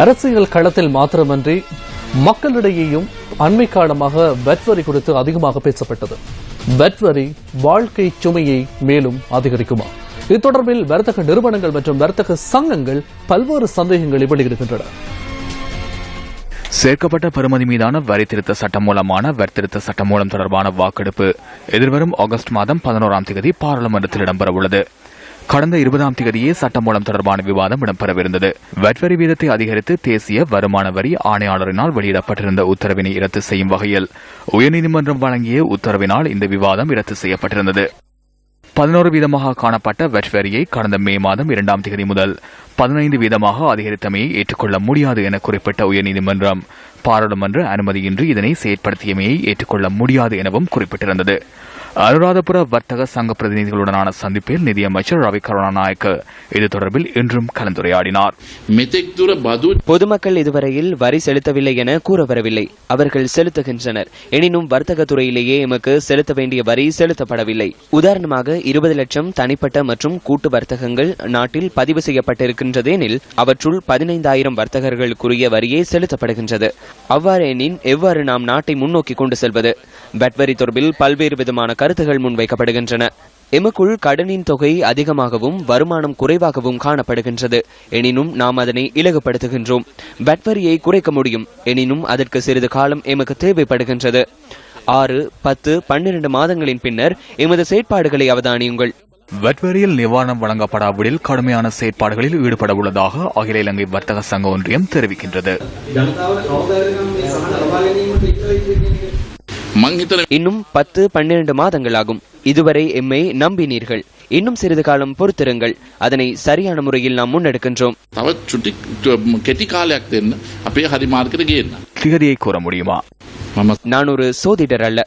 அரசியல் களத்தில் மாத்திரமன்றி மக்களிடையேயும் அண்மை காலமாக வெட்வரி குறித்து அதிகமாக பேசப்பட்டது. வெட்வரி வாழ்க்கை சுமையை மேலும் அதிகரிக்குமா? இது தொடர்பில் வர்த்தக நிறுவனங்கள் மற்றும் வர்த்தக சங்கங்கள் பல்வேறு சந்தேகங்களை வெளியிடுகின்றன. சேர்க்கப்பட்ட பெறுமதி மீதான வரி திருத்த சட்டம் மூலமான வரி திருத்த சட்டம் மூலம் தொடர்பான வாக்கெடுப்பு எதிர்வரும் ஆகஸ்ட் மாதம் பதினோராம் தேதி பாராளுமன்றத்தில் இடம்பெறவுள்ளது. கடந்த இருபதாம் தேதியே சட்டமூலம் தொடர்பான விவாதம் இடம்பெறவிருந்தது. வட்வரி வீதத்தை அதிகரித்து தேசிய வருமான வரி ஆணையாளரினால் வெளியிடப்பட்டிருந்த உத்தரவினை ரத்து செய்யும் வகையில் உயர்நீதிமன்றம் வழங்கிய உத்தரவினால் இந்த விவாதம் ரத்து செய்யப்பட்டிருந்தது. பதினோரு வீதமாக காணப்பட்ட வெட் வரியை கடந்த மே மாதம் இரண்டாம் தேதி முதல் பதினைந்து வீதமாக அதிகரித்தமையை ஏற்றுக்கொள்ள முடியாது என குறிப்பிட்ட உயர்நீதிமன்றம். பாராளுமன்ற அனுமதியின்றி இதனை செயற்படுத்தியமையை ஏற்றுக்கொள்ள முடியாது எனவும் குறிப்பிட்டிருந்தது. அனுராதபுர வர்த்தக சங்க பிரதிநிதிகளுடனான சந்திப்பில் நிதியமைச்சர் ரவி கருணாநாயக்கு இது தொடர்பில் இன்றும் கலந்துரையாடினார். பொதுமக்கள் இதுவரையில் வரி செலுத்தவில்லை என கூற வரவில்லை. அவர்கள் செலுத்துகின்றனர். எனினும் வர்த்தக துறையிலேயே எமக்கு செலுத்த வேண்டிய வரி செலுத்தப்படவில்லை. உதாரணமாக இருபது லட்சம் தனிப்பட்ட மற்றும் கூட்டு வர்த்தகங்கள் நாட்டில் பதிவு செய்யப்பட்டிருக்கின்றன. எனில் அவற்றுள் பதினைந்தாயிரம் வர்த்தகர்களுக்குரிய வரியே செலுத்தப்படுகின்றது. அவ்வாறெனின் எவ்வாறு நாம் நாட்டை முன்னோக்கி கொண்டு செல்வது? வட்வரி தொடர்பில் பல்வேறு விதமான கருத்துகள் முன்வைக்கப்படுகின்றன. எமக்குள் கடனின் தொகை அதிகமாகவும் வருமானம் குறைவாகவும் காணப்படுகின்றது. எனினும் நாம் அதனை இலகுபடுத்துகின்றோம் வட்வரியை குறைக்க முடியும். எனினும் அதற்கு சிறிது காலம் எமக்கு தேவைப்படுகின்றது. ஆறு பத்து பன்னிரண்டு மாதங்களின் பின்னர் எமது செயற்பாடுகளை அவதானியுங்கள். வட்வரியில் நிவாரணம் வழங்கப்படாவிடில் கடுமையான செயற்பாடுகளில் ஈடுபட உள்ளதாக அகில இலங்கை வர்த்தக சங்க ஒன்றியம் தெரிவிக்கின்றது. இன்னும் பத்து பன்னிரண்டு மாதங்களாகும். இதுவரை எம்மை நம்பினீர்கள். இன்னும் சிறிது காலம் பொறுத்திருங்கள். அதனை சரியான முறையில் நாம் முன்னெடுக்கின்றோம். கூற முடியுமா? நான் ஒரு சோதிடர் அல்ல.